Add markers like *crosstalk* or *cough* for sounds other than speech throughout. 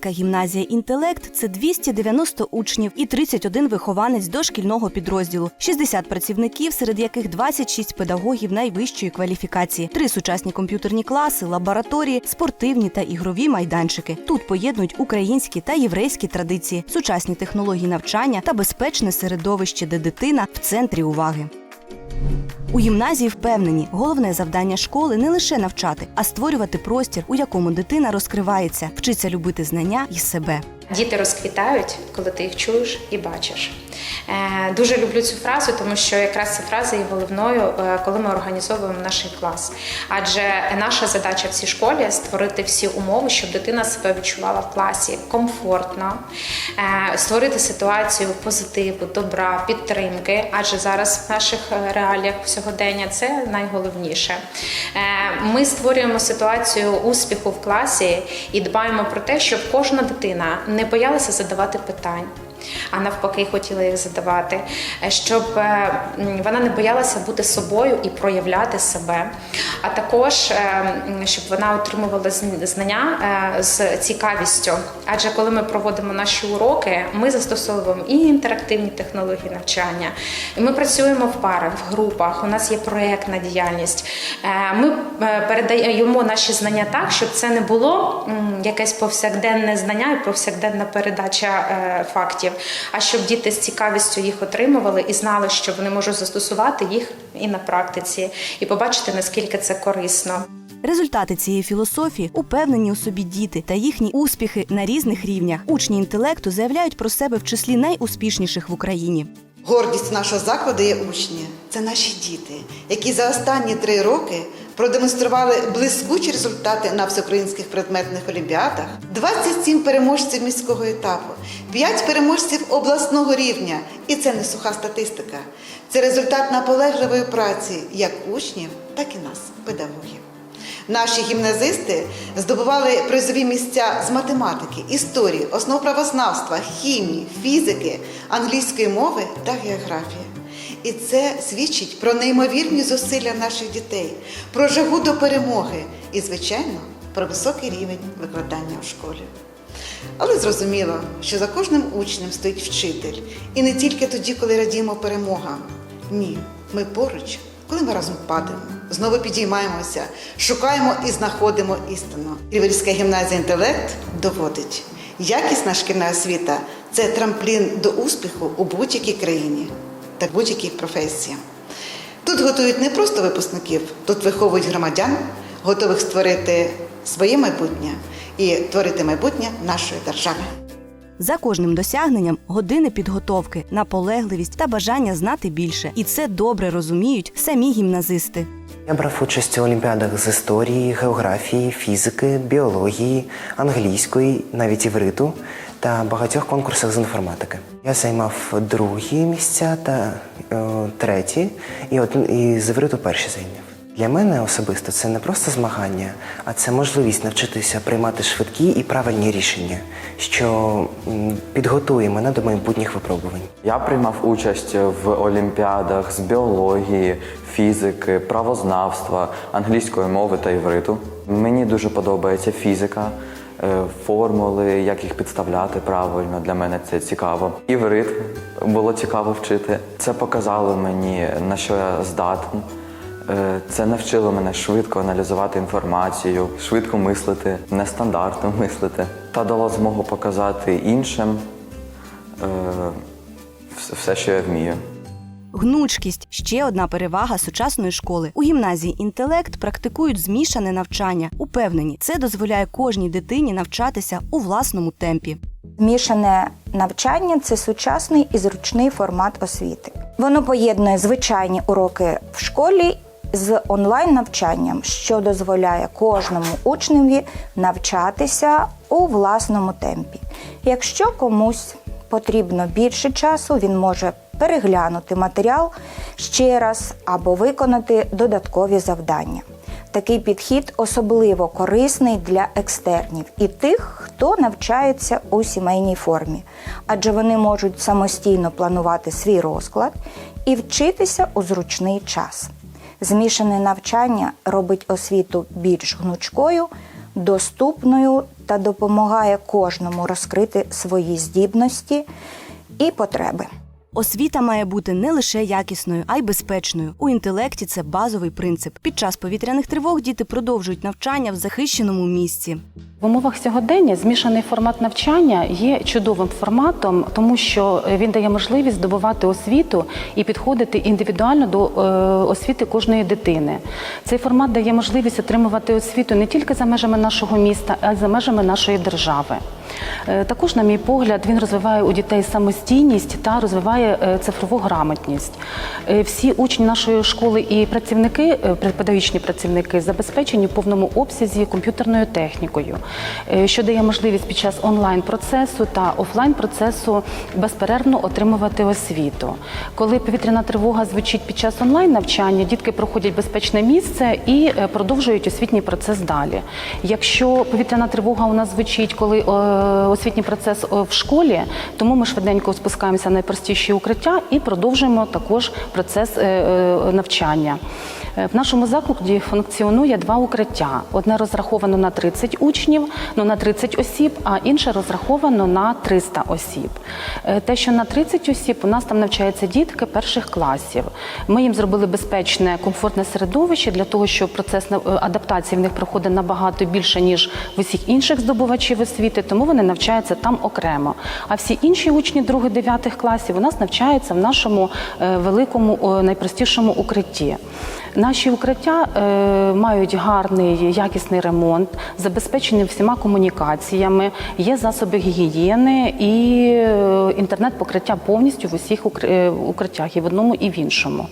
Криворізька гімназія інтелект це 290 учнів і 31 вихованець дошкільного підрозділу, 60 працівників, серед яких 26 педагогів найвищої кваліфікації, три сучасні комп'ютерні класи, лабораторії, спортивні та ігрові майданчики. Тут поєднують українські та єврейські традиції, сучасні технології навчання та безпечне середовище, де дитина в центрі уваги. У гімназії впевнені, головне завдання школи не лише навчати, а створювати простір, у якому дитина розкривається, вчиться любити знання і себе. Діти розквітають, коли ти їх чуєш і бачиш. Е, Дуже люблю цю фразу, тому що якраз ця фраза є головною, е, коли ми організовуємо наш клас. Адже наша задача в цій школі створити всі умови, щоб дитина себе відчувала в класі комфортно, е, створити ситуацію позитиву, добра, підтримки. Адже зараз в наших реаліях сьогодення це найголовніше. Ми створюємо ситуацію успіху в класі і дбаємо про те, щоб кожна дитина не боялася задавати питань. А навпаки, хотіла їх задавати, Е, щоб е, вона не боялася бути собою і проявляти себе. А також е, щоб вона отримувала знання з цікавістю. Адже коли ми проводимо наші уроки, ми застосовуємо і інтерактивні технології навчання, і ми працюємо в парах, в групах. У нас є проєктна діяльність. Ми передаємо наші знання так, щоб це не було якесь повсякденне знання і повсякденна передача е, фактів, а щоб діти з цікавістю їх отримували і знали, що вони можуть застосувати їх і на практиці, і побачити наскільки це корисно. Результати цієї філософії упевнені у собі діти та їхні успіхи на різних рівнях. Учні інтелекту заявляють про себе в числі найуспішніших в Україні. Гордість нашого закладу є учні. Це наші діти, які за останні три роки продемонстрували блискучі результати на всеукраїнських предметних олімпіадах, 27 переможців міського етапу, 5 переможців обласного рівня. І це не суха статистика. Це результат наполегливої праці як учнів, так і нас, педагогів. Наші гімназисти здобували призові місця з математики, історії, основ правознавства, хімії, фізики, англійської мови та географії. І це свідчить про неймовірні зусилля наших дітей, про жагу до перемоги і, звичайно, про високий рівень викладання у школі. Але зрозуміло, що за кожним учнем стоїть вчитель, і не тільки тоді, коли радіємо перемогам. Ні, ми поруч, коли ми разом падаємо, знову підіймаємося, шукаємо і знаходимо істину. Ріверська гімназія інтелект доводить, якісна шкільна освіта це трамплін до успіху у будь-якій країні та будь-якій професії. Тут готують не просто випускників, тут виховують громадян, готових створити своє майбутнє і творити майбутнє нашої держави. За кожним досягненням години підготовки, наполегливість та бажання знати більше. І це добре розуміють самі гімназисти. Я брав участь у олімпіадах з історії, географії, фізики, біології, англійської, навіть івриту та багатьох конкурсах з інформатики. Я займав другі місця та е, треті, і, од, і з перші зайняв. Для мене особисто це не просто змагання, а це можливість навчитися приймати швидкі і правильні рішення, що підготує мене до майбутніх випробувань. Я приймав участь в олімпіадах з біології, фізики, правознавства, англійської мови та івриту. Мені дуже подобається фізика, формули, як їх підставляти правильно. Для мене це цікаво. Іврит було цікаво вчити. Це показало мені на що я здатен. Е, Це навчило мене швидко аналізувати інформацію, швидко мислити, нестандартно *laughs* мислити, та дало змогу показати іншим е, все, що я вмію. Гнучкість ще одна перевага сучасної школи. У гімназії інтелект практикують змішане навчання. Упевнені, це дозволяє кожній дитині навчатися у власному темпі. Змішане навчання це сучасний і зручний формат освіти. Воно поєднує звичайні уроки в школі з онлайн-навчанням, що дозволяє кожному учневі навчатися у власному темпі. Якщо комусь потрібно більше часу, він може переглянути матеріал ще раз або виконати додаткові завдання. Такий підхід особливо корисний для екстернів і тих, хто навчається у сімейній формі, адже вони можуть самостійно планувати свій розклад і вчитися у зручний час. Змішане навчання робить освіту більш гнучкою, доступною та допомагає кожному розкрити свої здібності і потреби. Освіта має бути не лише якісною, а й безпечною. У інтелекті це базовий принцип. Під час повітряних тривог діти продовжують навчання в захищеному місці. В умовах сьогодення змішаний формат навчання є чудовим форматом, тому що він дає можливість здобувати освіту і підходити індивідуально до е, освіти кожної дитини. Цей формат дає можливість отримувати освіту не тільки за межами нашого міста, а й за межами нашої держави. Е, Також, на мій погляд, він розвиває у дітей самостійність та розвиває е, цифрову грамотність. Е, Всі учні нашої школи і працівники, педагогічні працівники, забезпечені в повному обсязі комп'ютерною технікою, що дає можливість під час онлайн процесу та офлайн процесу безперервно отримувати освіту. Коли повітряна тривога звучить під час онлайн навчання, дітки проходять безпечне місце і продовжують освітній процес далі. Якщо повітряна тривога у нас звучить, коли освітній процес е, в школі, тому ми швиденько спускаємося в найпростіші укриття і продовжуємо також процес е, е, навчання. Е, В нашому закладі функціонує два укриття: одне розраховано на 30 учнів, ну на 30 осіб, а інше розраховано на 300 осіб. Е, Те, що на 30 осіб, у нас там навчаються дітки перших класів. Ми їм зробили безпечне, комфортне середовище для того, щоб процес е, адаптації в них проходить набагато більше ніж в усіх інших здобувачів освіти, тому вони навчаються там окремо. А всі інші учні 2-9 класів у нас навчаються в нашому е, великому найпростішому укритті. Наші укриття е, мають гарний якісний ремонт, забезпечені всіма комунікаціями, є засоби гігієни і е, інтернет-покриття повністю в усіх е, укриттях, і в одному, і в іншому.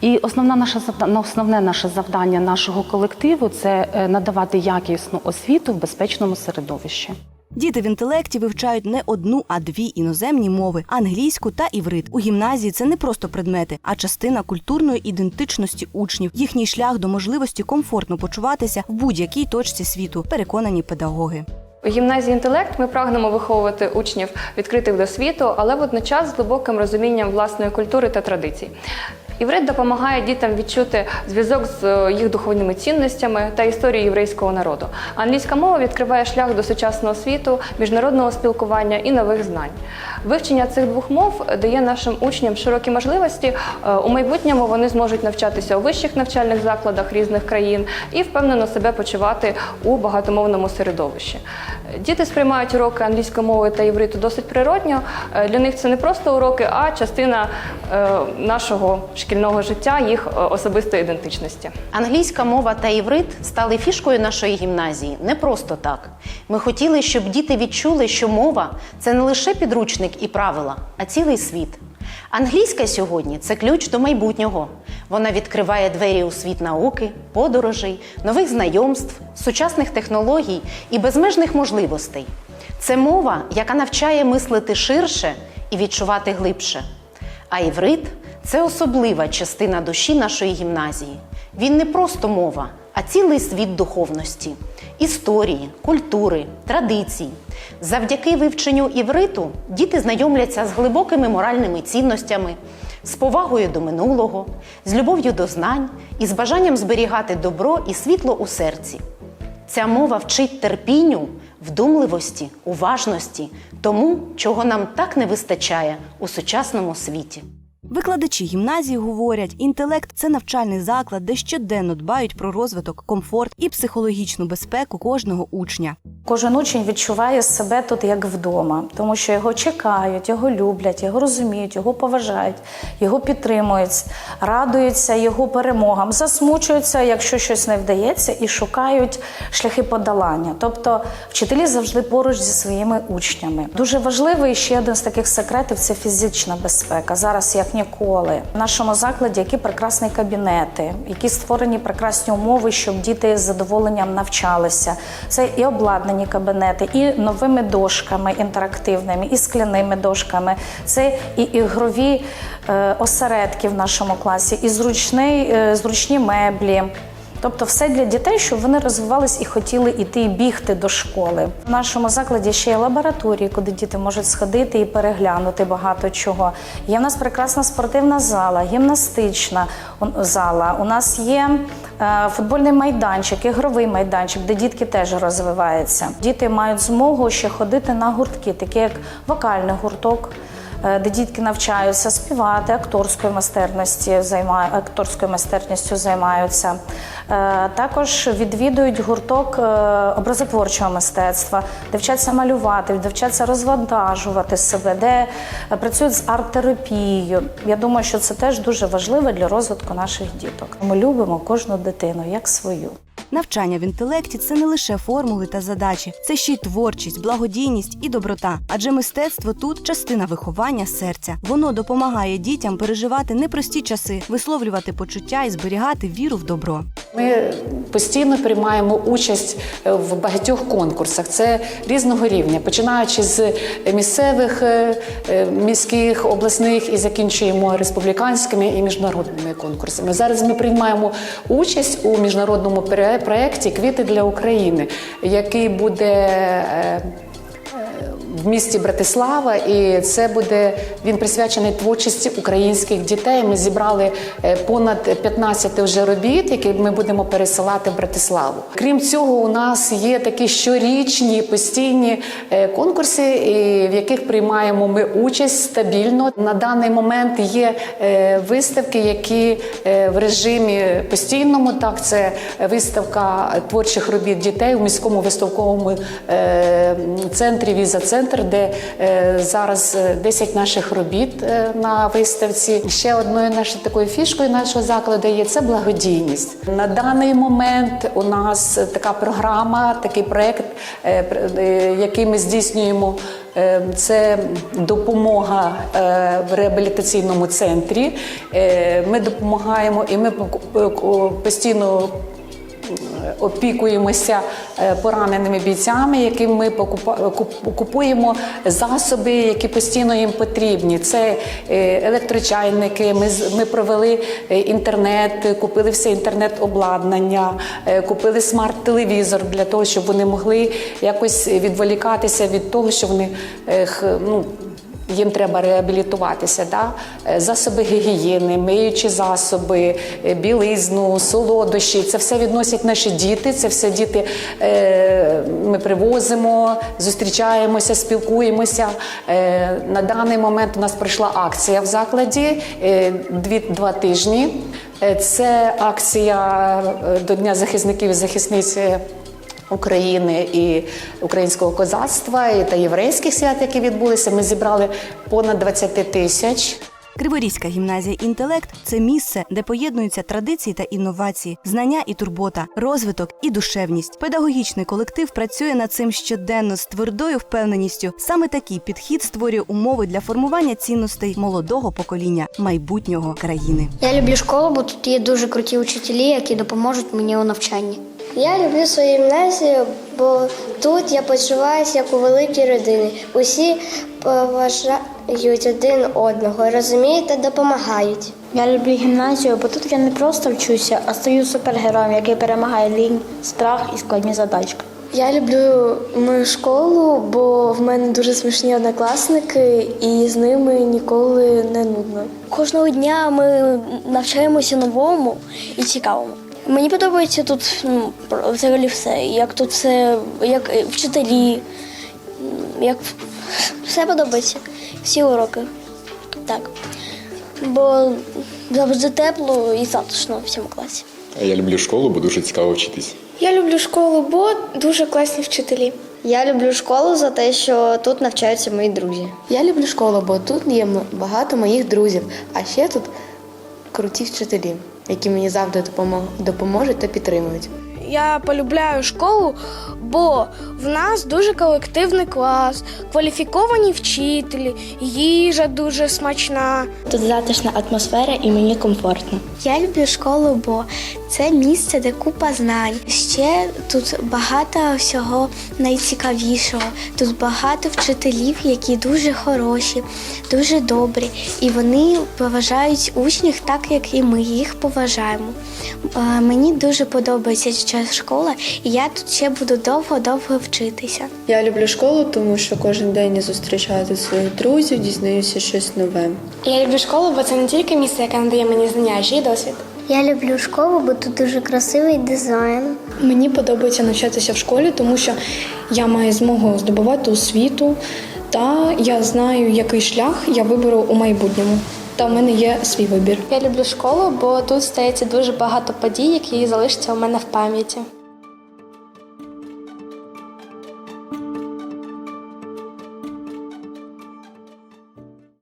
І основна наша основне наше завдання нашого колективу це е, надавати якісну освіту в безпечному середовищі. Діти в інтелекті вивчають не одну, а дві іноземні мови англійську та іврит. У гімназії це не просто предмети, а частина культурної ідентичності учнів, їхній шлях до можливості комфортно почуватися в будь-якій точці світу, переконані педагоги. У гімназії інтелект ми прагнемо виховувати учнів відкритих до світу, але водночас з глибоким розумінням власної культури та традицій. Іврит допомагає дітям відчути зв'язок з е, їх духовними цінностями та історією єврейського народу. Англійська мова відкриває шлях до сучасного світу, міжнародного спілкування і нових знань. Вивчення цих двох мов дає нашим учням широкі можливості. Е, У майбутньому вони зможуть навчатися у вищих навчальних закладах різних країн і впевнено себе почувати у багатомовному середовищі. Діти сприймають уроки англійської мови та івриту досить природньо. Е, Для них це не просто уроки, а частина нашого шкільного життя, їх е, особистої ідентичності. Англійська мова та іврит стали фішкою нашої гімназії не просто так. Ми хотіли, щоб діти відчули, що мова це не лише підручник і правила, а цілий світ. Англійська сьогодні це ключ до майбутнього. Вона відкриває двері у світ науки, подорожей, нових знайомств, сучасних технологій і безмежних можливостей. Це мова, яка навчає мислити ширше і відчувати глибше. А іврит це особлива частина душі нашої гімназії. Він не просто мова, а цілий світ духовності, історії, культури, традицій. Завдяки вивченню івриту діти знайомляться з глибокими моральними цінностями, з повагою до минулого, з любов'ю до знань і з бажанням зберігати добро і світло у серці. Ця мова вчить терпінню, вдумливості, уважності, тому, чого нам так не вистачає у сучасному світі. Викладачі гімназії говорять, інтелект це навчальний заклад, де щоденно дбають про розвиток, комфорт і психологічну безпеку кожного учня. Кожен учень відчуває себе тут як вдома, тому що його чекають, його люблять, його розуміють, його поважають, його підтримують, радуються його перемогам, засмучуються, якщо щось не вдається, і шукають шляхи подолання. Тобто вчителі завжди поруч зі своїми учнями. Дуже важливий ще один з таких секретів це фізична безпека. Зараз як ніколи. В нашому закладі які прекрасні кабінети, які створені прекрасні умови, щоб діти з задоволенням навчалися. Це і обладнані кабінети, і новими дошками інтерактивними, і скляними дошками. Це і ігрові е, осередки в нашому класі, і зручний, е, зручні меблі. Тобто все для дітей, щоб вони розвивались і хотіли йти і бігти до школи. В нашому закладі ще є лабораторії, куди діти можуть сходити і переглянути багато чого. Є в нас прекрасна спортивна зала, гімнастична зала. У нас є е, футбольний майданчик, ігровий майданчик, де дітки теж розвиваються. Діти мають змогу ще ходити на гуртки, такі як вокальний гурток. Е, Де дітки навчаються співати, акторською майстерності займаю, акторською майстерністю займаються. Е, Також відвідують гурток е, образотворчого мистецтва, де вчаться малювати, де вчаться розвантажувати себе, де працюють з арт-терапією. Я думаю, що це теж дуже важливо для розвитку наших діток. Ми любимо кожну дитину як свою. Навчання в інтелекті це не лише формули та задачі, це ще й творчість, благодійність і доброта. Адже мистецтво тут частина виховання серця. Воно допомагає дітям переживати непрості часи, висловлювати почуття і зберігати віру в добро. Ми постійно приймаємо участь е, в багатьох конкурсах. Це різного рівня, починаючи з місцевих, е, е, міських, обласних і закінчуємо республіканськими і міжнародними конкурсами. Зараз ми приймаємо участь у міжнародному проєкті Квіти для України, який буде. В місті Братислава, і це буде він присвячений творчості українських дітей. Ми зібрали е, понад 15 вже робіт, які ми будемо пересилати в Братиславу. Крім цього, у нас є такі щорічні постійні е, конкурси, в яких приймаємо ми участь стабільно. На даний момент є е, виставки, які в режимі постійному. Так, це виставка творчих робіт дітей у міському виставковому центрі Віза Центр, де е, зараз е, 10 наших робіт е, на виставці. Ще одною нашою такою фішкою нашого закладу є це благодійність. На даний момент у нас така програма, такий проект, е, пр- е, який ми здійснюємо. Е, Це допомога е, в реабілітаційному центрі. Е, Ми допомагаємо і ми е, постійно опікуємося е, пораненими бійцями, яким ми купуємо засоби, які постійно їм потрібні. Це е, електрочайники. Ми ми провели е, інтернет, купили все інтернет-обладнання, е, купили смарт-телевізор для того, щоб вони могли якось відволікатися від того, що вони е, ну. Їм треба реабілітуватися, да? Е, засоби гігієни, миючі засоби, е, білизну, солодощі. Це все відносять наші діти. Це все діти е, ми привозимо, зустрічаємося, спілкуємося. На даний момент у нас пройшла акція в закладі е, дві, два тижні. Це акція до Дня захисників і захисниць. України і українського козацтва і та єврейських свят, які відбулися. Ми зібрали понад 20 тисяч. Криворізька гімназія інтелект це місце, де поєднуються традиції та інновації, знання і турбота, розвиток і душевність. Педагогічний колектив працює над цим щоденно з твердою впевненістю. Саме такий підхід створює умови для формування цінностей молодого покоління майбутнього країни. Я люблю школу, бо тут є дуже круті учителі, які допоможуть мені у навчанні. Я люблю свою гімназію, бо тут я почуваюся як у великій родині. Усі поважають один одного, розуміють та допомагають. Я люблю гімназію, бо тут я не просто вчуся, а стаю супергероєм, який перемагає лінь, страх і складні задачки. Я люблю мою школу, бо в мене дуже смішні однокласники, і з ними ніколи не нудно. Кожного дня ми навчаємося новому і цікавому. Мені подобається тут ну, взагалі все. Як тут все, як е, вчителі, як все подобається. Всі уроки. Так. Бо завжди тепло і затишно в цьому класі. Я люблю школу, бо дуже цікаво вчитись. Я люблю школу, бо дуже класні вчителі. Я люблю школу за те, що тут навчаються мої друзі. Я люблю школу, бо тут є багато моїх друзів, а ще тут круті вчителі, які мені завжди допоможуть та підтримують. Я полюбляю школу, бо в нас дуже колективний клас, кваліфіковані вчителі, їжа дуже смачна. Тут затишна атмосфера і мені комфортно. Я люблю школу, бо Це місце, де купа знань. Ще тут багато всього найцікавішого. Тут багато вчителів, які дуже хороші, дуже добрі, і вони поважають учнів так, як і ми їх поважаємо. Е, Мені дуже подобається ця школа, і я тут ще буду довго-довго вчитися. Я люблю школу, тому що кожен день я зустрічаю своїх друзів, дізнаюся щось нове. Я люблю школу, бо це не тільки місце, яке надає мені знання, а ще й досвід. Я люблю школу, бо тут дуже красивий дизайн. Мені подобається навчатися в школі, тому що я маю змогу здобувати освіту, та я знаю, який шлях я виберу у майбутньому. Та в мене є свій вибір. Я люблю школу, бо тут стається дуже багато подій, які залишаться у мене в пам'яті.